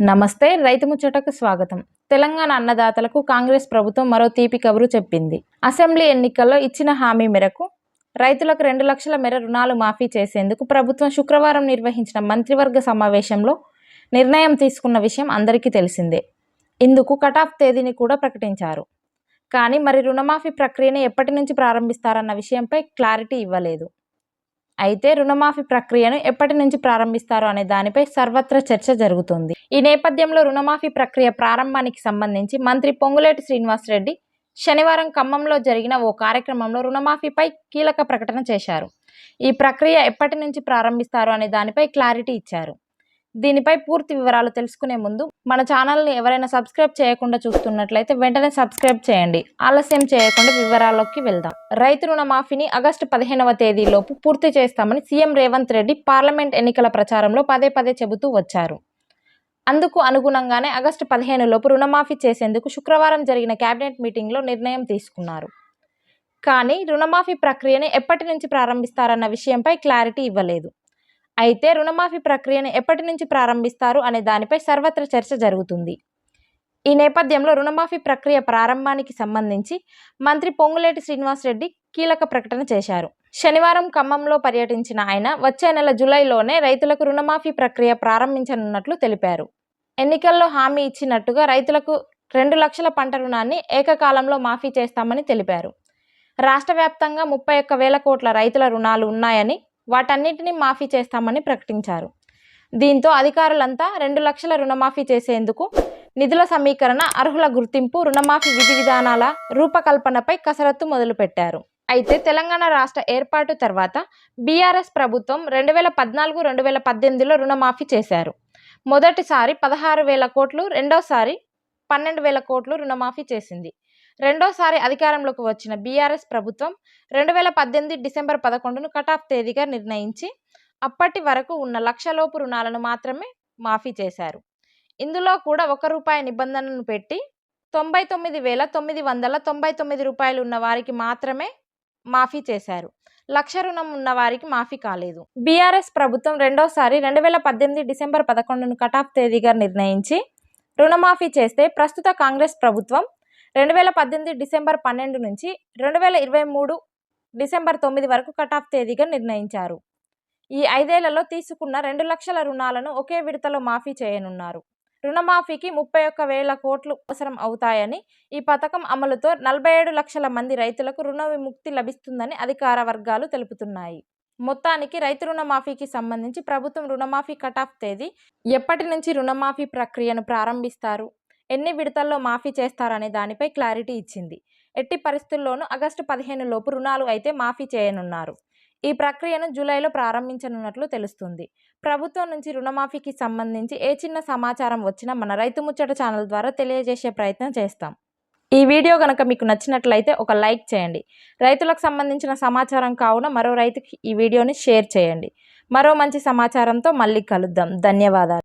నమస్తే రైతు ముచ్చటకు స్వాగతం. తెలంగాణ అన్నదాతలకు కాంగ్రెస్ ప్రభుత్వం మరో తీపి కబురు చెప్పింది. అసెంబ్లీ ఎన్నికల్లో ఇచ్చిన హామీ మేరకు రైతులకు రెండు లక్షల మేర రుణాలు మాఫీ చేసేందుకు ప్రభుత్వం శుక్రవారం నిర్వహించిన మంత్రివర్గ సమావేశంలో నిర్ణయం తీసుకున్న విషయం అందరికీ తెలిసిందే. ఇందుకు కటాఫ్ తేదీని కూడా ప్రకటించారు. కానీ మరి రుణమాఫీ ప్రక్రియను ఎప్పటి నుంచి ప్రారంభిస్తారన్న విషయంపై క్లారిటీ ఇవ్వలేదు. అయితే రుణమాఫీ ప్రక్రియను ఎప్పటి నుంచి ప్రారంభిస్తారు అనే దానిపై సర్వత్రా చర్చ జరుగుతుంది. ఈ నేపథ్యంలో రుణమాఫీ ప్రక్రియ ప్రారంభానికి సంబంధించి మంత్రి పొంగులేటి శ్రీనివాసరెడ్డి శనివారం ఖమ్మంలో జరిగిన ఓ కార్యక్రమంలో రుణమాఫీపై కీలక ప్రకటన చేశారు. ఈ ప్రక్రియ ఎప్పటి నుంచి ప్రారంభిస్తారు అనే దానిపై క్లారిటీ ఇచ్చారు. దీనిపై పూర్తి వివరాలు తెలుసుకునే ముందు మన ఛానల్ని ఎవరైనా సబ్స్క్రైబ్ చేయకుండా చూస్తున్నట్లయితే వెంటనే సబ్స్క్రైబ్ చేయండి. ఆలస్యం చేయకుండా వివరాల్లోకి వెళ్దాం. రైతు రుణమాఫీని ఆగస్టు పదిహేనవ తేదీలోపు పూర్తి చేస్తామని సీఎం రేవంత్ రెడ్డి పార్లమెంట్ ఎన్నికల ప్రచారంలో పదే పదే చెబుతూ వచ్చారు. అందుకు అనుగుణంగానే ఆగస్టు పదిహేను లోపు రుణమాఫీ చేసేందుకు శుక్రవారం జరిగిన కేబినెట్ మీటింగ్లో నిర్ణయం తీసుకున్నారు. కానీ రుణమాఫీ ప్రక్రియను ఎప్పటి నుంచి ప్రారంభిస్తారన్న విషయంపై క్లారిటీ ఇవ్వలేదు. అయితే రుణమాఫీ ప్రక్రియను ఎప్పటి నుంచి ప్రారంభిస్తారు అనే దానిపై సర్వత్ర చర్చ జరుగుతుంది. ఈ నేపథ్యంలో రుణమాఫీ ప్రక్రియ ప్రారంభానికి సంబంధించి మంత్రి పొంగులేటి శ్రీనివాసరెడ్డి కీలక ప్రకటన చేశారు. శనివారం ఖమ్మంలో పర్యటించిన ఆయన వచ్చే నెల జూలైలోనే రైతులకు రుణమాఫీ ప్రక్రియ ప్రారంభించనున్నట్లు తెలిపారు. ఎన్నికల్లో హామీ ఇచ్చినట్టుగా రైతులకు రెండు లక్షల పంట రుణాన్ని ఏకకాలంలో మాఫీ చేస్తామని తెలిపారు. రాష్ట్ర వ్యాప్తంగా ముప్పై ఒక్క వేల కోట్ల రైతుల రుణాలు ఉన్నాయని వాటన్నిటిని మాఫీ చేస్తామని ప్రకటించారు. దీంతో అధికారులంతా రెండు లక్షల రుణమాఫీ చేసేందుకు నిధుల సమీకరణ అర్హుల గుర్తింపు రుణమాఫీ విధి విధానాల రూపకల్పనపై కసరత్తు మొదలుపెట్టారు. అయితే తెలంగాణ రాష్ట్ర ఏర్పాటు తర్వాత బీఆర్ఎస్ ప్రభుత్వం రెండు వేల పద్నాలుగు రెండు వేల పద్దెనిమిదిలో రుణమాఫీ చేశారు. మొదటిసారి పదహారు వేల కోట్లు రెండోసారి పన్నెండు వేల కోట్లు రుణమాఫీ చేసింది. రెండోసారి అధికారంలోకి వచ్చిన బీఆర్ఎస్ ప్రభుత్వం రెండు వేల పద్దెనిమిది డిసెంబర్ పదకొండును కటాఫ్ తేదీగా నిర్ణయించి అప్పటి వరకు ఉన్న లక్షలోపు రుణాలను మాత్రమే మాఫీ చేశారు. ఇందులో కూడా ఒక రూపాయి నిబంధనను పెట్టి తొంభై తొమ్మిది వేల తొమ్మిది వందల తొంభై తొమ్మిది రూపాయలు ఉన్న వారికి మాత్రమే మాఫీ చేశారు. లక్ష రుణం ఉన్న వారికి మాఫీ కాలేదు. బీఆర్ఎస్ ప్రభుత్వం రెండోసారి రెండు వేల పద్దెనిమిది డిసెంబర్ పదకొండును కటాఫ్ తేదీగా నిర్ణయించి రుణమాఫీ చేస్తే ప్రస్తుత కాంగ్రెస్ ప్రభుత్వం రెండు వేల పద్దెనిమిది డిసెంబర్ పన్నెండు నుంచి రెండు వేల ఇరవై మూడు డిసెంబర్ తొమ్మిది వరకు కటాఫ్ తేదీగా నిర్ణయించారు. ఈ ఐదేళ్ళలో తీసుకున్న రెండు లక్షల రుణాలను ఒకే విడతలో మాఫీ చేయనున్నారు. రుణమాఫీకి ముప్పై ఒక్క వేల కోట్లు అవసరం అవుతాయని ఈ పథకం అమలుతో నలభై ఏడు లక్షల మంది రైతులకు రుణ విముక్తి లభిస్తుందని అధికార వర్గాలు తెలుపుతున్నాయి. మొత్తానికి రైతు రుణమాఫీకి సంబంధించి ప్రభుత్వం రుణమాఫీ కటాఫ్ తేదీ ఎప్పటి నుంచి రుణమాఫీ ప్రక్రియను ప్రారంభిస్తారు? ఎన్ని విడతల్లో మాఫీ చేస్తారనే దానిపై క్లారిటీ ఇచ్చింది. ఎట్టి పరిస్థితుల్లోనూ ఆగస్టు పదిహేను లోపు రుణాలు అయితే మాఫీ చేయనున్నారు. ఈ ప్రక్రియను జూలైలో ప్రారంభించనున్నట్లు తెలుస్తుంది. ప్రభుత్వం నుంచి రుణమాఫీకి సంబంధించి ఏ చిన్న సమాచారం వచ్చినా మన రైతు ముచ్చట ఛానల్ ద్వారా తెలియజేసే ప్రయత్నం చేస్తాం. ఈ వీడియో కనుక మీకు నచ్చినట్లయితే ఒక లైక్ చేయండి. రైతులకు సంబంధించిన సమాచారం కావున మరో రైతుకి ఈ వీడియోని షేర్ చేయండి. మరో మంచి సమాచారంతో మళ్ళీ కలుద్దాం. ధన్యవాదాలు.